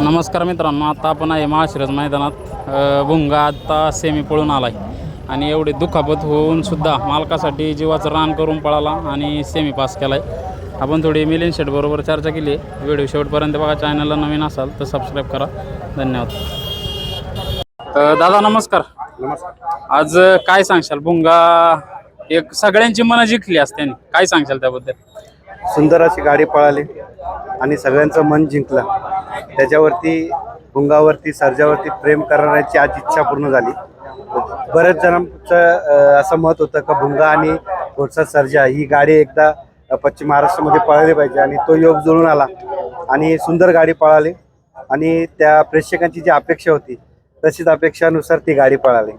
नमस्कार मित्रांनो आता आपण आहे माळशिरस मैदानात. भुंगा आता सेमी पळून आला आहे आणि एवढे दुखापत होऊन सुद्धा मालकासाठी जीवाचं रान करून पळाला आणि सेमी पास केला आहे आपण थोडी मिलियन शेटबरोबर चर्चा केली. आहे व्हिडिओ शेवटपर्यंत बघा चॅनलला नवीन असाल तर सबस्क्राईब करा. धन्यवाद. दादा नमस्कार. नमस्कार. आज काय सांगशाल? भुंगा एक सगळ्यांची मनं जिंकली असते. काय सांगशाल त्याबद्दल? सुंदर अशी गाडी पळाली. आणि सगळ्यांचं मन जिंकलं. त्याच्यावरती भुंगावरती सर्जावरती प्रेम करण्याची आज इच्छा पूर्ण झाली. बऱ्याच जणांचं असं मत होतं का भुंगा आणि घोडसा सर्जा ही गाडी एकदा पश्चिम महाराष्ट्रामध्ये पळाली पाहिजे आणि तो योग जुळून आला. आणि सुंदर गाडी पळाली आणि त्या प्रेक्षकांची जी अपेक्षा होती तशीच अपेक्षानुसार ती गाडी पळाली.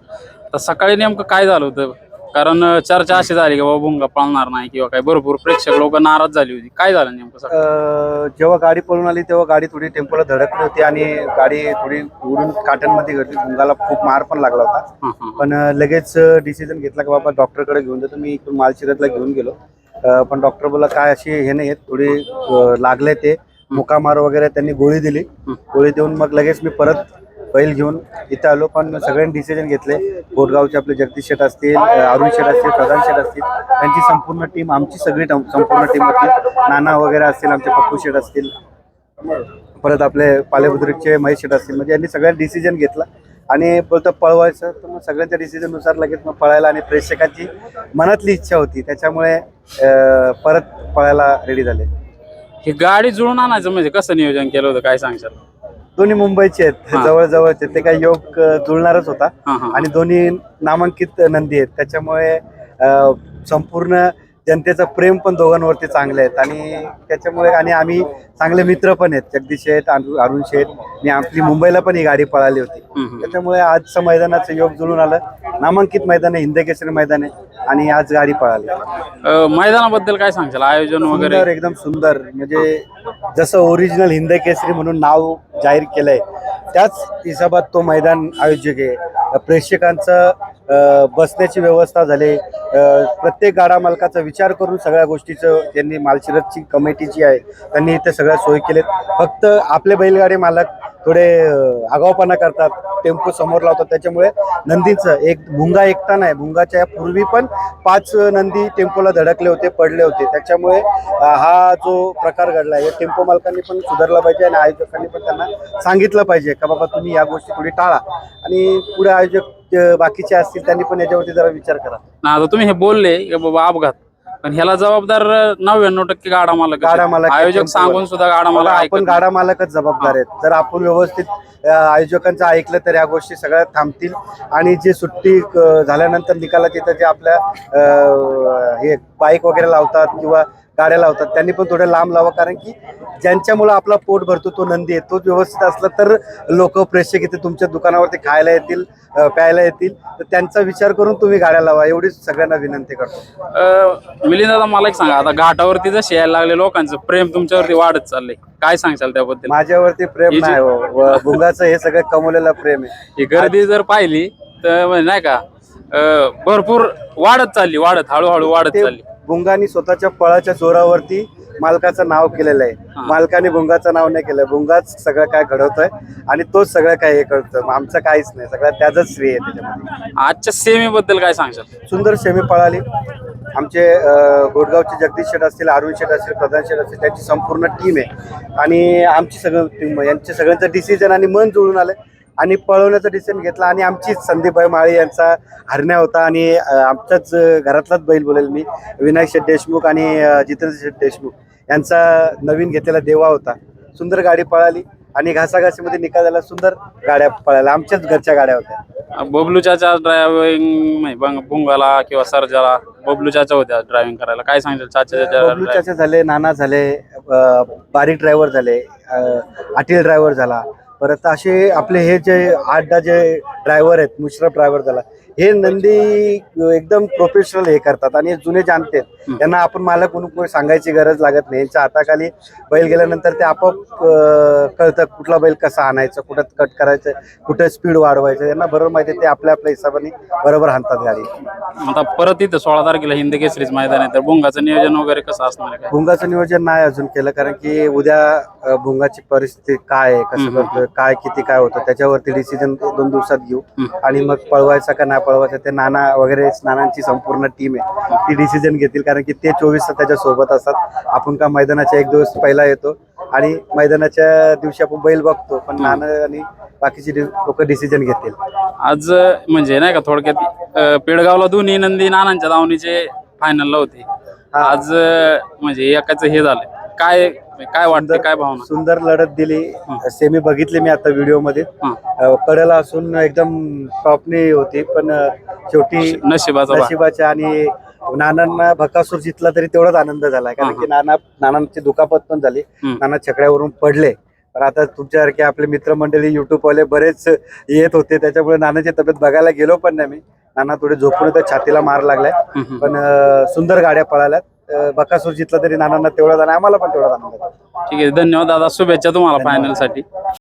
तर सकाळी नेमकं काय झालं होतं? कारण चर्चा अशी झाली की बाबा भुंगा पळणार नाही किंवा काय भरपूर प्रेक्षक लोक नाराज झाली होती. काय झालं नेमकं अ, जेव्हा गाडी पळून आली तेव्हा गाडी थोडी टेम्पोला धडकली होती आणि गाडी थोडी उडून काट्यांमध्ये घडली. भुंगाला खूप मार पण लागला होता. हां हां पण अ, लगेच डिसिजन घेतला की बाबा डॉक्टरकडे घेऊन जातो. मी इकडून मालशिरतला घेऊन गेलो. अ, पण डॉक्टर बोला काय अशी हे नाही आहेत. थोडी अ, लागले ते. मुकामार वगैरे त्यांनी गोळी दिली. गोळी देऊन मग लगेच मी परत बैल घेऊन इथं आलो पण सगळ्यांनी डिसिजन घेतले. बोरगावचे आपले जगदीश शेठ असतील अरुण शेठ असतील प्रधान शेठ असतील त्यांची संपूर्ण टीम आमची सगळी संपूर्ण टीम होती. नाना वगैरे असतील आमचे पप्पू शेठ असतील. परत आपले पालेबुद्रिकचे महेश शेठ असतील म्हणजे यांनी सगळ्यांनी डिसिजन घेतला. आणि बोलतं पळवायचं तर मग सगळ्यांच्या डिसिजननुसार लगेच मग पळायला आणि प्रेक्षकांची मनातली इच्छा होती. त्याच्यामुळे परत पळायला रेडी झाले. ही गाडी जुळून आणायचं म्हणजे कसं नियोजन केलं होतं? काय सांगशाल? दोन्ही मुंबईचे आहेत. हा. जवळ जवळचे ते काही योग जुळणारच होता. आणि दोन्ही नामांकित नंदी आहेत. त्याच्यामुळे संपूर्ण जनतेचं प्रेम पण दोघांवरती चांगले आहेत आणि त्याच्यामुळे आणि आम्ही चांगले मित्र पण आहेत. जगदीश शेठ अरु- अरुण शेठ. आणि आपली मुंबईला पण ही गाडी पळाली होती. त्याच्यामुळे आजचं मैदानाचं योग जुळून आलं. नामांकित मैदान आहे. हिंदकेसरी मैदान आहे. आणि आज गाडी पळाली. अ, मैदानाबद्दल काय सांगशाल? आयोजन वगैरे? सुंदर एकदम सुंदर. म्हणजे जसं ओरिजिनल हिंद केसरी म्हणून नाव जाहीर केलंय त्याच हिशोबात तो मैदान आयोजक आहे. प्रेक्षकांचं अं, बसण्याची व्यवस्था झाली. अं, प्रत्येक गाडा मालकाचा विचार करून सगळ्या गोष्टीचं त्यांनी मालशिरतची कमिटी जी आहे त्यांनी इथे सगळ्या सोयी केलेत. फक्त आपले बैलगाडी मालक थोडे आगावपणा आगाऊपणा करतात टेम्पो समोर लावतात. त्याच्यामुळे नंदीचं एक भुंगा एकटा नाही भुंगाच्या पूर्वी पण पाच नंदी टेम्पोला धडकले होते पडले होते. त्याच्यामुळे हा जो प्रकार घडला आहे टेम्पो मालकांनी पण सुधारला पाहिजे आणि आयोजकांनी पण त्यांना सांगितलं पाहिजे का बाबा तुम्ही या गोष्टी थोडी टाळा. आणि पुढे आयोजक बाकीचे असतील त्यांनी पण याच्यावरती जरा विचार करा. ना आता तुम्ही हे बोलले बाबा अपघात. पण ह्याला जबाबदार नव्याण्णव टक्के गाडा मालक गाडा मालक आयोजक. सांगून सुद्धा गाडा मला मालक ऐकत आपण गाडा मालकच जबाबदार आहेत. जर आपण व्यवस्थित अं, आयोजकांचं ऐकलं तर या गोष्टी सगळ्या थांबतील. आणि जे सुट्टी अं, झाल्यानंतर निकालात येतं जे आपल्या अं, हे बाईक वगैरे लावतात किंवा गाड्या लावतात. त्यांनी पण थोडं लांब लावा कारण की ज्यांच्यामुळे आपला पोट भरतो तो नंदी आहे. तो व्यवस्थित असला तर लोक प्रेक्षक इथे तुमच्या दुकानावरती खायला येतील प्यायला येतील. तर त्यांचा विचार करून तुम्ही गाड्या लावा. एवढीच सगळ्यांना विनंती करतो. मिलिंद दादा मला एक सांगा. आता घाटावरती जसे यायला लागले लोकांचं प्रेम तुमच्यावरती वाढत चाललंय. काय सांगशाल त्याबद्दल? माझ्यावरती प्रेम नाही हो. भुंगाचं हे सगळं कमवलेलं प्रेम आहे. ही गर्दी जर पाहिली तर म्हणजे नाही का भरपूर वाढत चालली वाढत हळूहळू वाढत चालली. भुंगानी स्वतःच्या पळाच्या जोरावरती मालकाचं नाव केलेलं आहे. मालकाने भुंगाचं नाव नाही केलंय भुंगाच सगळं काय घडवतोय आणि तोच सगळं काय हे करतोय. आमचं काहीच नाही. सगळं त्याच श्रेय आहे त्याच्यामध्ये. आजच्या सेमी बद्दल काय सांगशाल? सुंदर सेमी पळाली. आमचे गोडगावचे जगदीश शेठ असतील अरुण शेठ असतील प्रधान शेठ असतील त्यांची संपूर्ण टीम आहे. आणि आमची सगळं टीम यांचे सगळ्यांचं डिसिजन आणि मन जुळून आलं आणि पळवण्याचा डिसिजन घेतला. आणि आमचीच संदीपभाई माळी यांचा हरण्या होता. आणि आमच्याच घरातलाच बैल बोलेल मी. विनायक शेठ देशमुख आणि जितेंद्र शेठ देशमुख यांचा नवीन घेतलेला देवा होता. सुंदर गाडी पळाली आणि घासाघासीमध्ये निकाल झाला. सुंदर गाड्या पळाल्या. आमच्याच घरच्या गाड्या होत्या. बबलू चाचा ड्रायव्हिंग भुंगाला किंवा सरजाला बबलू चाचा होत्या ड्रायव्हिंग करायला. काय सांगशाल? चाचा झाले नाना झाले बारीक ड्रायव्हर झाले आटील ड्रायव्हर झाला. परत असे आपले हे जे आठ दहा जे ड्रायव्हर आहेत मुश्रफ ड्रायव्हर त्याला हे नंदी एकदम प्रोफेशनल हे करतात आणि जुने जाणते. त्यांना आपण मला कोणी कोणी सांगायची गरज लागत नाही. यांच्या हाताखाली बैल गेल्यानंतर ते आपोआप कळतं कुठला बैल कसा आणायचं कुठं कट करायचं कुठं स्पीड वाढवायचं. यांना बरोबर माहिती ते आपल्या आपल्या हिशोबाने बरोबर हाणतात गाडी. आता परत इथं सोळा तारखेला हिंद केसरीच मैदान आहे. तर भुंगाचं नियोजन वगैरे कसं असणार आहे? भुंगाचं नियोजन नाही अजून केलं कारण की उद्या अं, भुंगाची परिस्थिती काय आहे कसं. करतोय काय किती काय होतं त्याच्यावरती डिसिजन दोन दिवसात घेऊ. आणि मग पळवायचा का नाही पळवायचा ते नाना वगैरे नानांची संपूर्ण टीम आहे. ती डिसिजन घेतील कारण की ते चोवीस त्याच्या सोबत असतात. आपण का मैदानाच्या एक दिवस पहिला येतो आणि मैदानाच्या दिवशी आपण बैल बघतो पण नाना आणि बाकीचे लोक डिसिजन घेतील. आज म्हणजे नाही का थोडक्यात पेडगावला दोन्ही नंदी नानांच्या दावणीचे फायनलला होते. आज म्हणजे एकाचं हे झालं काय काय वाटतं काय भावना? सुंदर लढत दिली. सेमी बघितली मी आता व्हिडिओमध्ये कडेला असून एकदम टॉपनी होती पण शेवटी नशिबाचा. नशिबाच्या आणि नानांना भकासूर जितला तरी तेवढाच आनंद झाला. कारण की नाना नानांची दुखापत पण झाली. नाना छकड्यावरून पडले. पण आता तुमच्यासारखे आपले मित्रमंडळी युट्यूब वाले बरेच येत होते. त्याच्यामुळे नानाची तब्येत बघायला गेलो पण नाही मी. नाना थोडे झोपून तर छातीला मार लागलाय. पण सुंदर गाड्या पळाल्यात. बकासूर जितला तरी नानांना तेवढा आणि आम्हाला पण तेवढा जाणार ठीक आहे धन्यवाद दादा. शुभेच्छा तुम्हाला फायनलसाठी.